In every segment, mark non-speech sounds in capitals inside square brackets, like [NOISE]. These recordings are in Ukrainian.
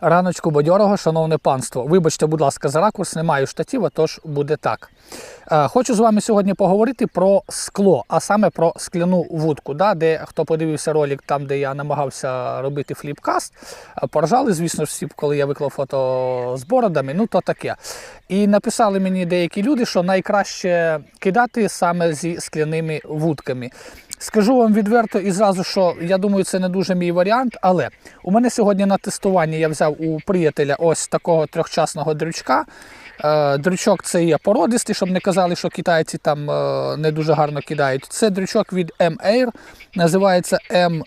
Раночку бадьорого, шановне панство. Вибачте, будь ласка, за ракурс, не маю штатива, тож буде так. Е, Хочу з вами сьогодні поговорити про скло, а саме про скляну вудку. Да, де хто подивився ролик, там де я намагався робити фліпкаст, е, поржали, звісно всі, коли я виклав фото з бородами, ну то таке. І написали мені деякі люди, що найкраще кидати саме зі скляними вудками. Скажу вам відверто і зразу, що я думаю, це не дуже мій варіант, але у мене сьогодні на тестуванні я взяв у приятеля ось такого трьохчасного дрючка. Е, Дрючок це є породистий, щоб не казали, що китайці там е, не дуже гарно кидають. Це дрючок від M-Air, називається M,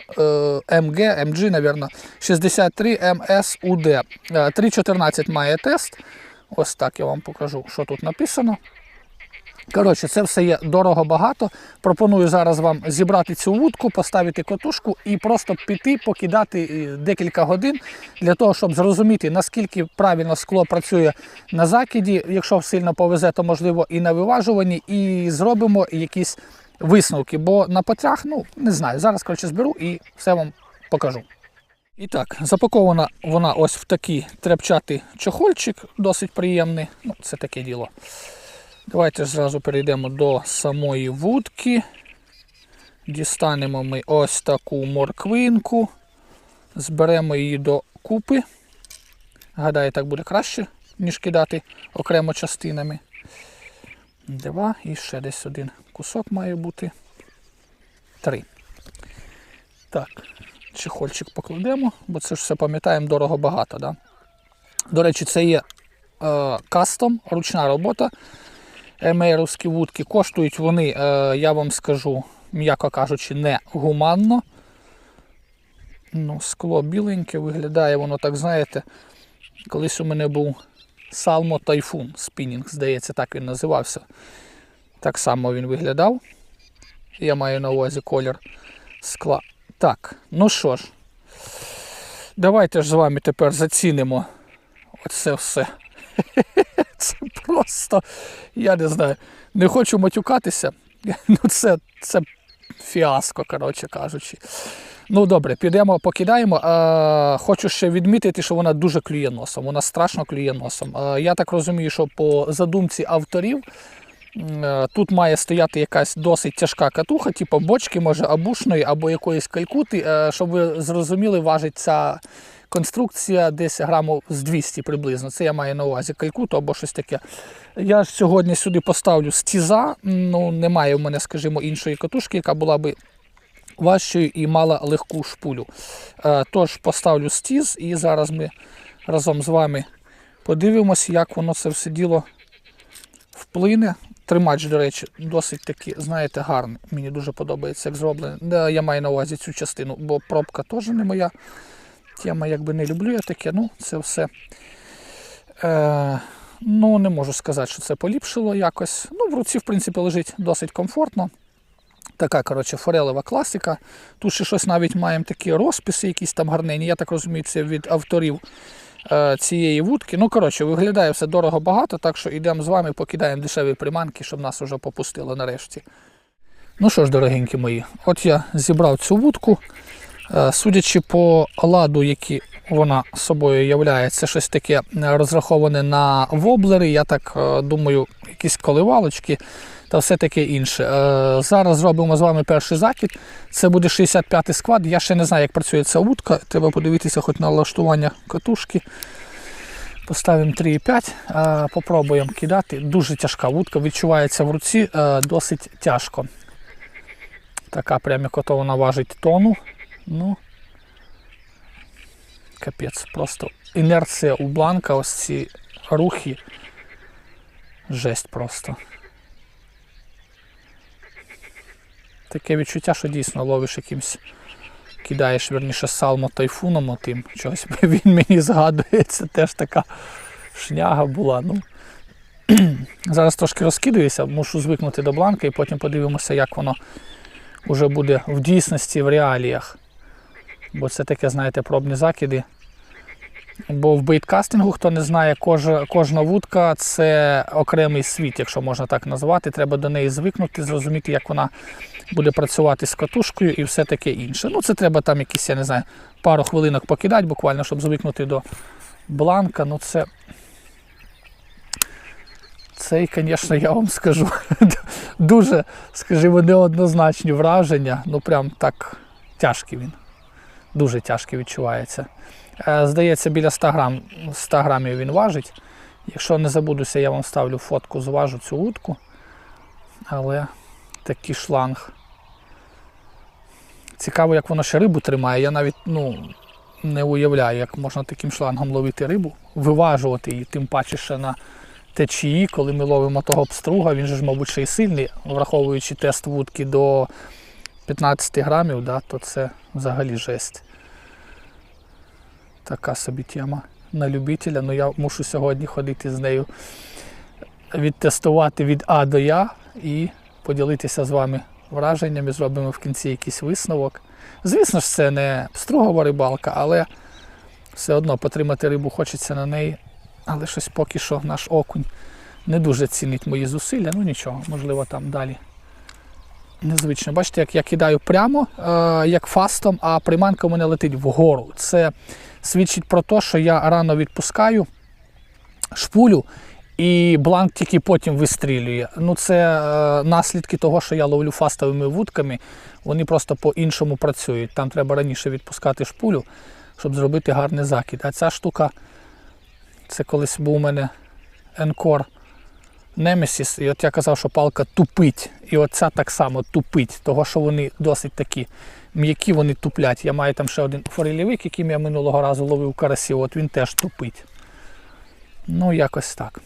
MG, MG, напевно, 63 MSUD. Е, 3.14 має тест. Ось так я вам покажу, що тут написано. Коротше, це все є дорого багато. Пропоную зараз вам зібрати цю вудку, поставити котушку і просто піти, покидати е, декілька годин для того, щоб зрозуміти, наскільки правильно скло працює на закиді. Якщо сильно повезе, то можливо і на виважуванні, і зробимо якісь висновки. Бо на потрях, ну не знаю, зараз коротше зберу і все вам покажу. І так, запакована вона ось в такий тряпчатий чохольчик, досить приємний. Ну, це таке діло. Давайте зразу перейдемо до самої вудки. Дістанемо ми ось таку морквинку, зберемо її до купи. Гадаю, так буде краще, ніж кидати окремо частинами. Два і ще десь один кусок має бути. Три. Так, чехольчик покладемо, бо це ж все пам'ятаємо дорого багато. Да? До речі, це є е, кастом, ручна робота. Емейровські вудки. Коштують вони, е, я вам скажу, м'яко кажучи, не гуманно. Ну, Скло біленьке, виглядає воно, так знаєте, колись у мене був Salmo Typhoon спінінг, здається, так він називався. Так само він виглядав. Я маю на увазі колір скла. Так, ну що ж, давайте ж з вами тепер зацінимо оце все. [LAUGHS] Це просто, я не знаю, не хочу матюкатися. [LAUGHS] Ну, це, це фіаско, коротше кажучи. Ну добре, підемо, покидаємо. Е, хочу ще відмітити, що вона дуже клює носом. Вона страшно клює носом. Е, я так розумію, що по задумці авторів е, тут має стояти якась досить тяжка катуха, типу бочки, може, абушної або якоїсь калькути, е, щоб ви зрозуміли, важить ця конструкція десь грамів з 200 приблизно. Це я маю на увазі калькуту або щось таке. Я ж сьогодні сюди поставлю стіза. Ну, немає в мене, скажімо, іншої катушки, яка була би важчою і мала легку шпулю. Е, Тож поставлю стіз і зараз ми разом з вами подивимося, як воно це все діло вплине. Тримач, до речі, досить таки, знаєте, гарний. Мені дуже подобається, як зроблений. Я маю на увазі цю частину, бо пробка теж не моя. Тема якби не люблю я таке, ну це все. Е, ну, не можу сказати, що це поліпшило якось. Ну, в руці, в принципі, лежить досить комфортно. Така, коротше, форелева класика. Тут ще щось навіть маємо такі розписи, якісь там гарнені. Я так розумію, це від авторів е, цієї вудки. Ну, коротше, виглядає все дорого багато, так що йдемо з вами, покидаємо дешеві приманки, щоб нас вже попустило нарешті. Ну що ж, дорогенькі мої, от я зібрав цю вудку. Е, Судячи по ладу, який вона собою являє, це щось таке е, розраховане на воблери, я так е, думаю, якісь коливалочки та все таке інше. Зараз зробимо з вами перший закид. Це буде 65-й склад. Я ще не знаю, як працює ця вудка. Треба подивитися хоч на налаштування катушки. Поставимо 3,5, попробуємо кидати. Дуже тяжка вудка, відчувається в руці досить тяжко. Така прям як ото вона важить тону. Ну, капець, просто інерція у бланка, ось ці рухи. Жесть просто. Таке відчуття, що дійсно ловиш якимсь, кидаєш, верніше, салмо тайфуном отим. Чогось [LAUGHS] він мені згадує, це теж така шняга була. Ну. [CLEARS THROAT] Зараз трошки розкидуюся, мушу звикнути до бланка і потім подивимося, як воно вже буде в дійсності, в реаліях. Бо це таке, знаєте, пробні закиди. Бо в бейткастингу, хто не знає, кожна, кожна вудка це окремий світ, якщо можна так назвати. Треба до неї звикнути, зрозуміти, як вона буде працювати з катушкою і все таке інше. Ну, це треба там якісь, я не знаю, пару хвилинок покидати, буквально, щоб звикнути до бланка, ну це. Цей, звісно, я вам скажу, [LAUGHS] дуже, скажімо, неоднозначні враження. Ну, прям так тяжкий він. Дуже тяжкий відчувається. Е, Здається, біля 100 грам, 100 грамів він важить. Якщо не забудуся, я вам ставлю фотку, зважу цю утку. Але такий шланг. Цікаво, як воно ще рибу тримає. Я навіть ну, не уявляю, як можна таким шлангом ловити рибу, виважувати її, тим паче ще на течії, коли ми ловимо того пструга, він же ж, мабуть, ще й сильний, враховуючи тест вудки до 15 грамів, да, то це взагалі жесть. Така собі тема на любителя. Ну я мушу сьогодні ходити з нею, відтестувати від А до Я і поділитися з вами враженнями, зробимо в кінці якийсь висновок. Звісно ж, це не пстругова рибалка, але все одно потримати рибу хочеться на неї. Але щось поки що наш окунь не дуже цінить мої зусилля. Ну нічого, можливо, там далі. Незвично. Бачите, як я кидаю прямо, е, як фастом, а приманка у мене летить вгору. Це свідчить про те, що я рано відпускаю шпулю, і бланк тільки потім вистрілює. Ну, це е, наслідки того, що я ловлю фастовими вудками. Вони просто по-іншому працюють. Там треба раніше відпускати шпулю, щоб зробити гарний закид. А ця штука, це колись був у мене Encore Nemesis, і от я казав, що палка тупить. І оця так само тупить, того що вони досить такі м'які, вони туплять. Я маю там ще один форелівик, яким я минулого разу ловив карасів, от він теж тупить. Ну, якось так.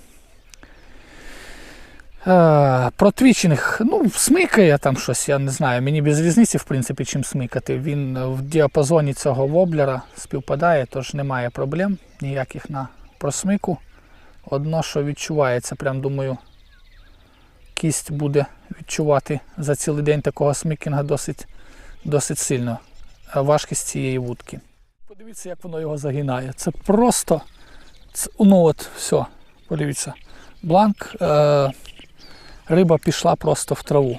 Е, Про твічинг, ну, смикає там щось, я не знаю. Мені без різниці, в принципі, чим смикати. Він в діапазоні цього воблера співпадає, тож немає проблем ніяких на просмику. Одно, що відчувається, прям думаю, кість буде відчувати за цілий день такого смикінга досить, досить сильно. е, Важкість цієї вудки. Подивіться, як воно його загинає. Це просто. Ну от, все, подивіться. Бланк. Е, риба пішла просто в траву.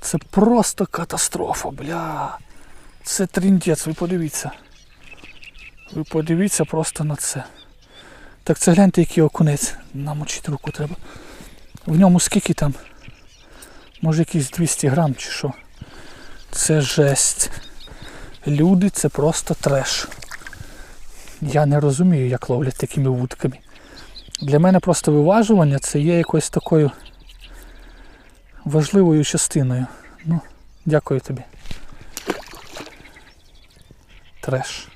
Це просто катастрофа, бля. Це тріндець, ви подивіться. Ви подивіться просто на це. Так це гляньте, який окунець. Намочити руку треба. В ньому скільки там? Може якісь 200 грам чи що. Це жесть. Люди, це просто треш. Я не розумію, як ловлять такими вудками. Для мене просто виважування це є якоюсь такою важливою частиною. Ну, дякую тобі. Треш.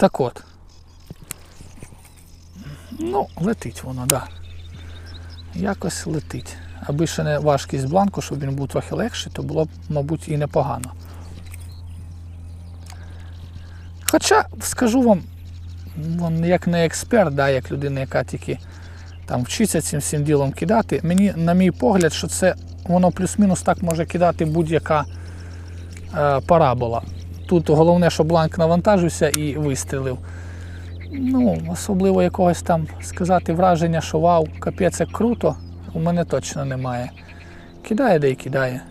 Так от. Ну, летить воно, так. Да. Якось летить. Аби ще не важкість бланку, щоб він був трохи легший, то було б, мабуть, і непогано. Хоча, скажу вам, як не експерт, да, як людина, яка тільки там вчиться цим всім ділом кидати, мені, на мій погляд, що це воно плюс-мінус так може кидати будь-яка е, парабола. Тут головне, щоб бланк навантажився і вистрілив. Ну, особливо якогось там сказати враження, що вау, капець як круто, у мене точно немає. Кидає, де й кидає.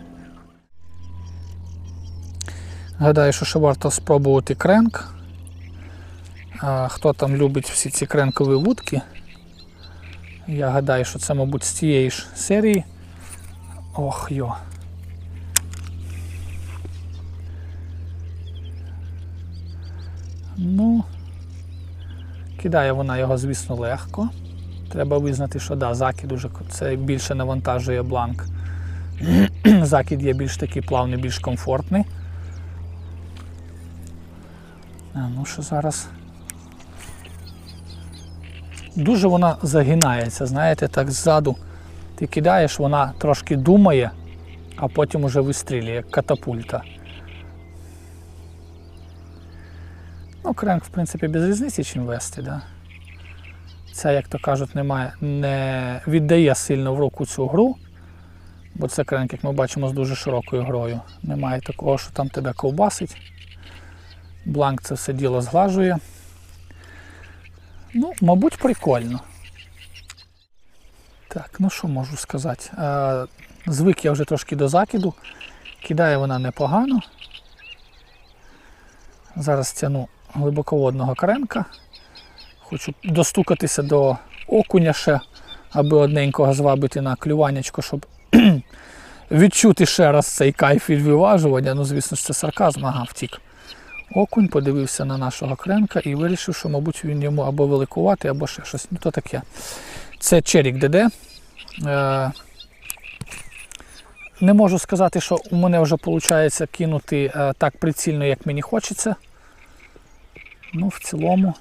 Гадаю, що ще варто спробувати кренк. А, хто там любить всі ці кренкові вудки? Я гадаю, що це, мабуть, з цієї ж серії. Ох йо. Ну, кидає вона його, звісно, легко. Треба визнати, що да, закид уже це більше навантажує бланк. [CLEARS THROAT] закид є більш такий плавний, більш комфортний. А, ну що зараз. Дуже вона загинається, знаєте, так ззаду. Ти кидаєш, вона трошки думає, а потім уже вистрілює, як катапульта. Ну, кренк, в принципі, без різниці чим вести, да? Це, як то кажуть, немає, не віддає сильно в руку цю гру, бо це кренк, як ми бачимо, з дуже широкою грою. Немає такого, що там тебе ковбасить. Бланк це все діло зглажує. Ну, мабуть, прикольно. Так, ну що можу сказати? Е, Звик я вже трошки до закиду. Кидає вона непогано. Зараз тяну глибоководного каренка. Хочу достукатися до окуня ще, аби одненького звабити на клюванячко, щоб [CLEARS THROAT] відчути ще раз цей кайф від виважування. Ну, звісно ж, це сарказм, ага, втік. Окунь подивився на нашого кренка і вирішив, що, мабуть, він йому або великувати, або ще щось. Ну, то таке. Це Черік ДД. Е, не можу сказати, що у мене вже виходить кинути е, так прицільно, як мені хочеться. Ну, в цілому.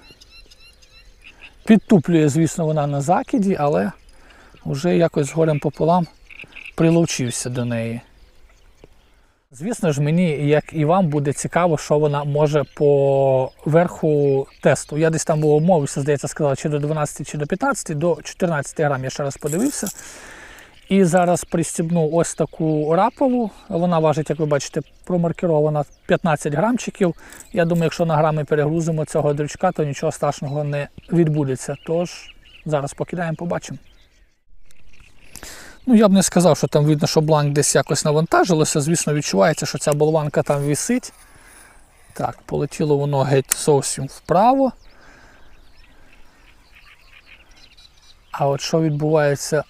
Підтуплює, звісно, вона на закиді, але вже якось горем пополам прилучився до неї. Звісно ж, мені, як і вам, буде цікаво, що вона може по верху тесту. Я десь там був обмовився, здається, сказав, чи до 12, чи до 15, до 14 грам я ще раз подивився. І зараз пристібну ось таку рапову. Вона важить, як ви бачите, промаркірована 15 грамчиків. Я думаю, якщо на грами перегрузимо цього дрючка, то нічого страшного не відбудеться. Тож зараз покидаємо, побачимо. Ну, я б не сказав, що там видно, що бланк десь якось навантажилося. Звісно, відчувається, що ця болванка там висить. Так, полетіло воно геть зовсім вправо. А от що відбувається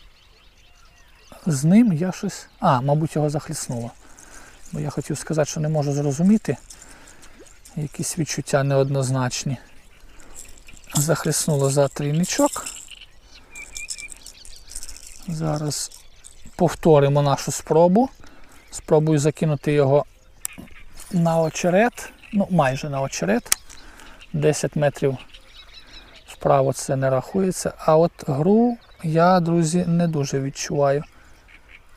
з ним, я щось. А, мабуть, його захліснуло. Бо я хотів сказати, що не можу зрозуміти. Якісь відчуття неоднозначні. Захліснуло за трійничок. Зараз повторимо нашу спробу. Спробую закинути його на очерет. Ну, майже на очерет. 10 метрів вправо це не рахується. А от гру я, друзі, не дуже відчуваю.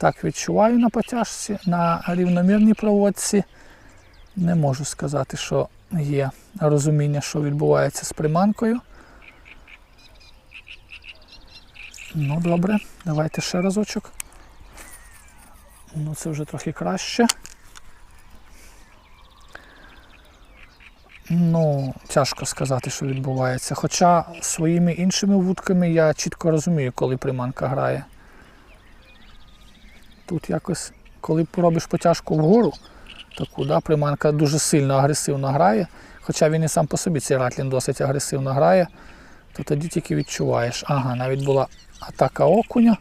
Так, відчуваю на потяжці, на рівномірній проводці. Не можу сказати, що є розуміння, що відбувається з приманкою. Ну, добре, давайте ще разочок. Ну, це вже трохи краще. Ну, тяжко сказати, що відбувається. Хоча своїми іншими вудками я чітко розумію, коли приманка грає. Тут якось, коли робиш потяжку вгору, таку, да, приманка дуже сильно агресивно грає. Хоча він і сам по собі цей ратлін досить агресивно грає, то тоді тільки відчуваєш. Ага, навіть була атака окуня.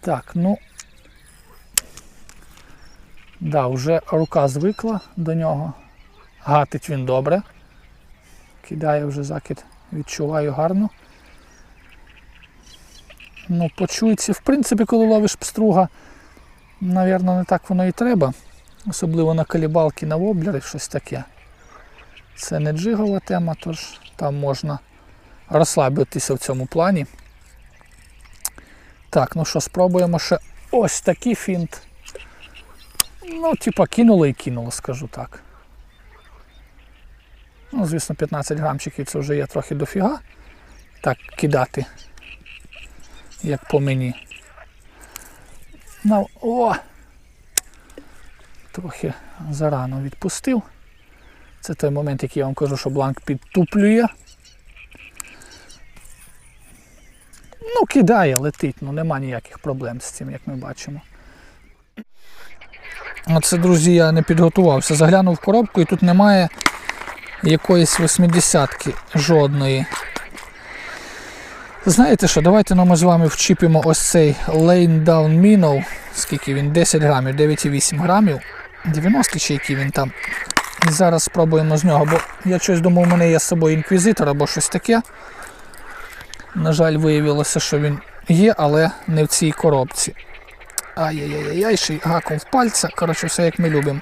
Так, ну. Да, вже рука звикла до нього. Гатить він добре. Кидає вже закид, відчуваю гарно. Ну, почується, в принципі, коли ловиш пструга, навірно, не так воно і треба. Особливо на калібалки, на воблери, щось таке. Це не джигова тема, тож там можна розслабитися в цьому плані. Так, ну що, спробуємо ще ось такий фінт. Ну, типа кинуло і кинуло, скажу так. Ну, звісно, 15 грамчиків це вже є трохи дофіга. Так, кидати, як по мені. Ну, о! Трохи зарано відпустив. Це той момент, який я вам кажу, що бланк підтуплює. Ну, кидає, летить, ну нема ніяких проблем з цим, як ми бачимо. Оце, друзі, я не підготувався. Заглянув в коробку і тут немає якоїсь 80-ки жодної. Знаєте що, давайте ну, ми з вами вчіпимо ось цей Lane Down Minnow. Скільки він? 10 грамів, 9,8 грамів. 90 чи який він там. І зараз спробуємо з нього, бо я щось думав, у мене є з собою інквізитор або щось таке. На жаль, виявилося, що він є, але не в цій коробці. Ай-яй-яй-яй, ще й гаком в пальця. Коротше, все як ми любимо.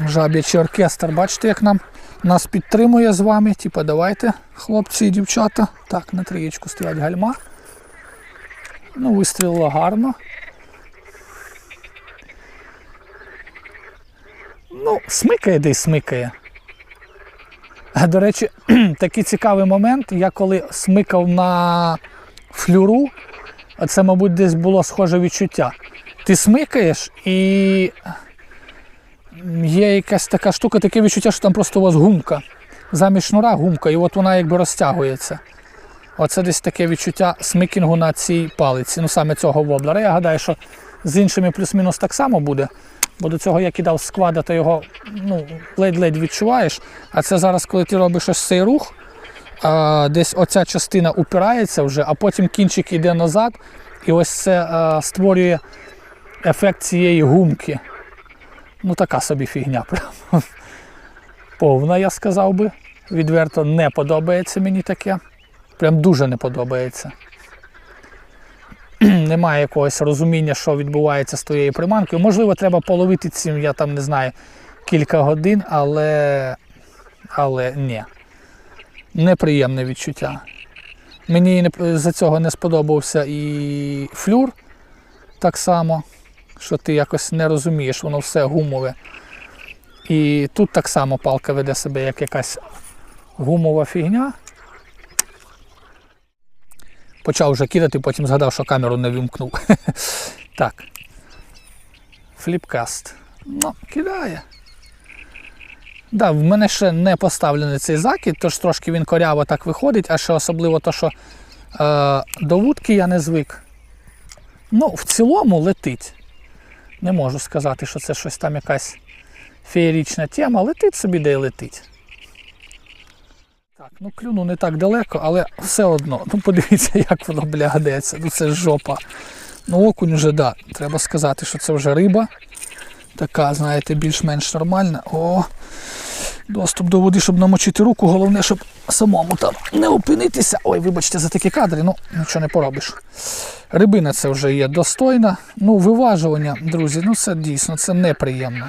Жаб'ячий оркестр, бачите, як нам нас підтримує з вами. Типа, давайте, хлопці і дівчата. Так, на трієчку стоять гальма. Ну, вистрілило гарно. Ну, смикає десь смикає. До речі, [CLEARS THROAT] такий цікавий момент. Я коли смикав на флюру, це, мабуть, десь було схоже відчуття. Ти смикаєш і є якась така штука, таке відчуття, що там просто у вас гумка. Замість шнура гумка, і от вона якби розтягується. Оце десь таке відчуття смикінгу на цій палиці. Ну саме цього воблера. Я гадаю, що з іншими плюс-мінус так само буде. Бо до цього я кидав сквада, то його ну, ледь-ледь відчуваєш. А це зараз, коли ти робиш ось цей рух, а, десь оця частина упирається вже, а потім кінчик йде назад, і ось це а, створює ефект цієї гумки. Ну, така собі фігня. Прям. Повна, я сказав би. Відверто не подобається мені таке. Прям дуже не подобається. [CLEARS THROAT] Немає якогось розуміння, що відбувається з твоєю приманкою. Можливо, треба половити цим, я там не знаю, кілька годин, але. Але ні. Неприємне відчуття. Мені за цього не сподобався і флюр так само, що ти якось не розумієш, воно все гумове. І тут так само палка веде себе як якась гумова фігня. Почав вже кидати, потім згадав, що камеру не вимкнув. [LAUGHS] так. Фліпкаст. Ну, кидає. Да, в мене ще не поставлений цей закид, тож трошки він коряво так виходить, а ще особливо то, що е, до вудки я не звик. Ну, в цілому летить. Не можу сказати, що це щось там якась феєрічна тема, летить собі, де й летить. Так, ну клюну не так далеко, але все одно. Ну подивіться, як воно блягадеться. Ну це жопа. Ну окунь вже, да. Треба сказати, що це вже риба. Така, знаєте, більш-менш нормальна. О, доступ до води, щоб намочити руку. Головне, щоб самому там не опинитися. Ой, вибачте за такі кадри, ну нічого не поробиш. Рибина це вже є достойна. Ну, виважування, друзі, ну це дійсно це неприємно.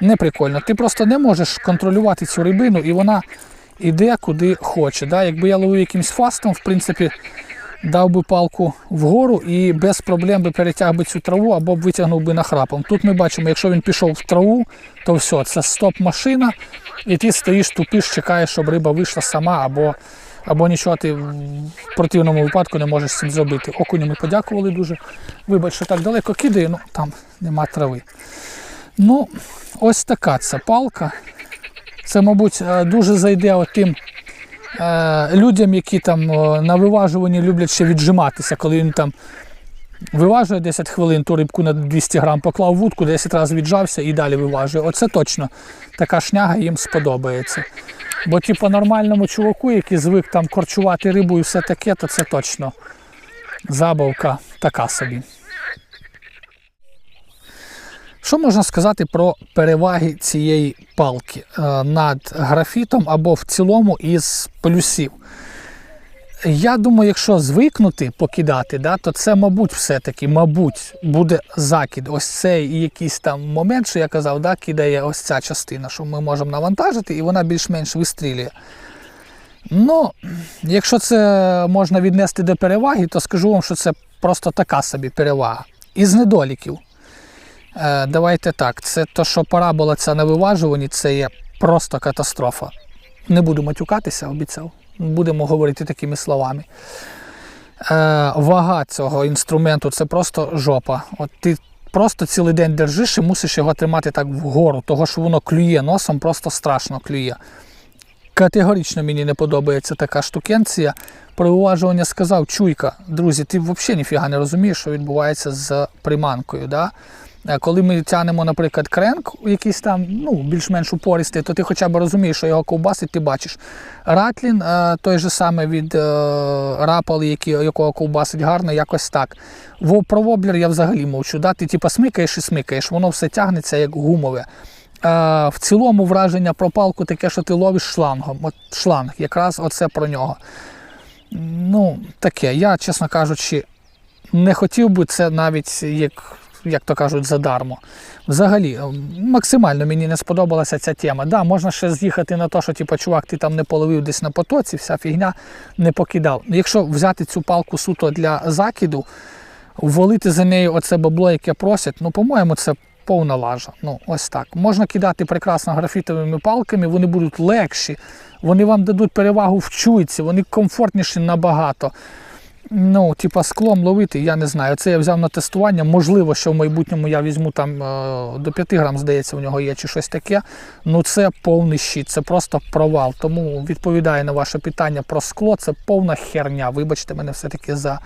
Неприкольно. Ти просто не можеш контролювати цю рибину, і вона іде куди хоче. Да? Якби я ловив якимсь фастом, в принципі, дав би палку вгору і без проблем би перетяг би цю траву або б витягнув би нахрапом. Тут ми бачимо, якщо він пішов в траву, то все, це стоп-машина, і ти стоїш, тупиш, чекаєш, щоб риба вийшла сама, або, або нічого ти в противному випадку не можеш цим зробити. Окуню ми подякували дуже. Вибач, що так далеко кидаю, ну там нема трави. Ну, ось така ця палка. Це, мабуть, е, дуже зайде отим людям, які там е, на виважуванні люблять ще віджиматися, коли він там виважує 10 хвилин, ту рибку на 200 грам поклав вудку, 10 разів віджався і далі виважує. Оце точно така шняга їм сподобається. Бо ті по нормальному чуваку, який звик там корчувати рибу і все таке, то це точно забавка така собі. Що можна сказати про переваги цієї палки е, над графітом або в цілому із плюсів? Я думаю, якщо звикнути покидати, да, то це, мабуть, все-таки, мабуть, буде закид. Ось цей якийсь там момент, що я казав, да, кидає ось ця частина, що ми можемо навантажити, і вона більш-менш вистрілює. Ну, якщо це можна віднести до переваги, то скажу вам, що це просто така собі перевага. Із недоліків. Е, давайте так, це то, що парабола ця на виважуванні, це є просто катастрофа. Не буду матюкатися, обіцяв. Будемо говорити такими словами. Е, вага цього інструменту це просто жопа. От ти просто цілий день держиш і мусиш його тримати так вгору, того що воно клює носом, просто страшно клює. Категорично мені не подобається така штукенція. Про виважування сказав чуйка. Друзі, ти взагалі ніфіга не розумієш, що відбувається з приманкою. Да? Е, Коли ми тягнемо, наприклад, кренк, якийсь там ну, більш-менш упористий, то ти хоча б розумієш, що його ковбасить, ти бачиш. Ратлін, е, той же саме від е, рапали, якого ковбасить гарно, якось так. Про воблер я взагалі мовчу. Да? Ти типа смикаєш і смикаєш, воно все тягнеться як гумове. В цілому враження про палку таке, що ти ловиш шлангом. От шланг, якраз оце про нього. Ну, таке. Я, чесно кажучи, не хотів би це навіть як, як то кажуть, задармо. Взагалі, е, максимально мені не сподобалася ця тема. Да, можна ще з'їхати на те, що типу, чувак, ти там не половив десь на потоці, вся фігня не покидав. Якщо взяти цю палку суто для закиду, ввалити за нею оце бабло, яке просять, ну, по-моєму, це повна лажа. Ну, ось так. Можна кидати прекрасно графітовими палками, вони будуть легші, вони вам дадуть перевагу в чуйці, вони комфортніші набагато. Ну, типа склом ловити, я не знаю. Це я взяв на тестування. Можливо, що в майбутньому я візьму там е, до 5 грам, здається, у нього є чи щось таке. Ну це повний щит, це просто провал. Тому відповідаю на ваше питання про скло, це повна херня. Вибачте мене все-таки за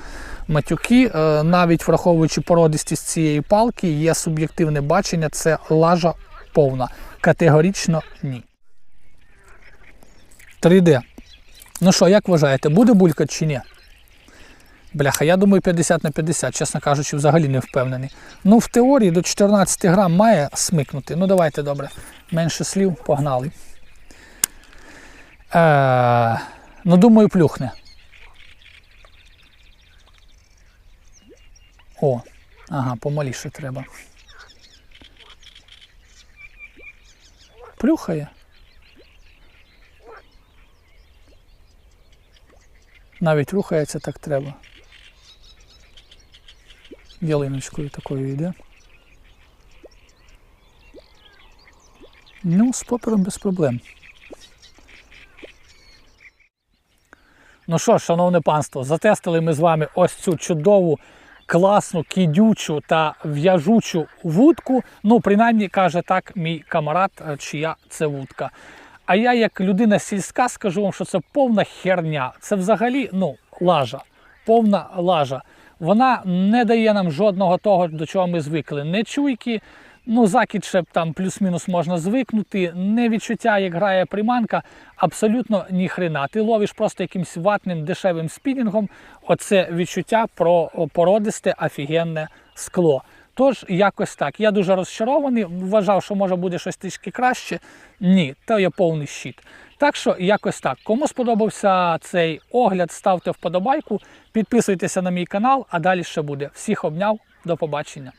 матюки. Е, навіть враховуючи породистість цієї палки, є суб'єктивне бачення, це лажа повна. Категорично ні. 3D. Ну що, як вважаєте, буде булькать чи ні? Бляха, я думаю 50 на 50, чесно кажучи, взагалі не впевнений. Ну, в теорії до 14 грам має смикнути. Ну, давайте добре. Менше слів, погнали. Е, ну, думаю, плюхне. О, ага, помаліше треба. Плюхає. Навіть рухається так треба. Ялиночкою такою йде. Ну, з попером без проблем. Ну що шановне панство, затестили ми з вами ось цю чудову, класну, кідючу та в'яжучу вудку. Ну, принаймні, каже так мій камарад, е, чия це вудка. А я, як людина сільська, скажу вам, що це повна херня. Це взагалі ну, лажа, повна лажа. Вона не дає нам жодного того, до чого ми звикли. Не чуйки, ну закид ще там плюс-мінус можна звикнути. Не відчуття, як грає приманка, абсолютно ні хрена. Ти ловиш просто якимсь ватним дешевим спінінгом. Оце відчуття про породисте офігенне скло. Тож, якось так. Я дуже розчарований. Вважав, що може буде щось трішки краще. Ні, то є повний щит. Так що, якось так. Кому сподобався цей огляд, ставте вподобайку, підписуйтеся на мій канал, а далі ще буде. Всіх обняв, до побачення.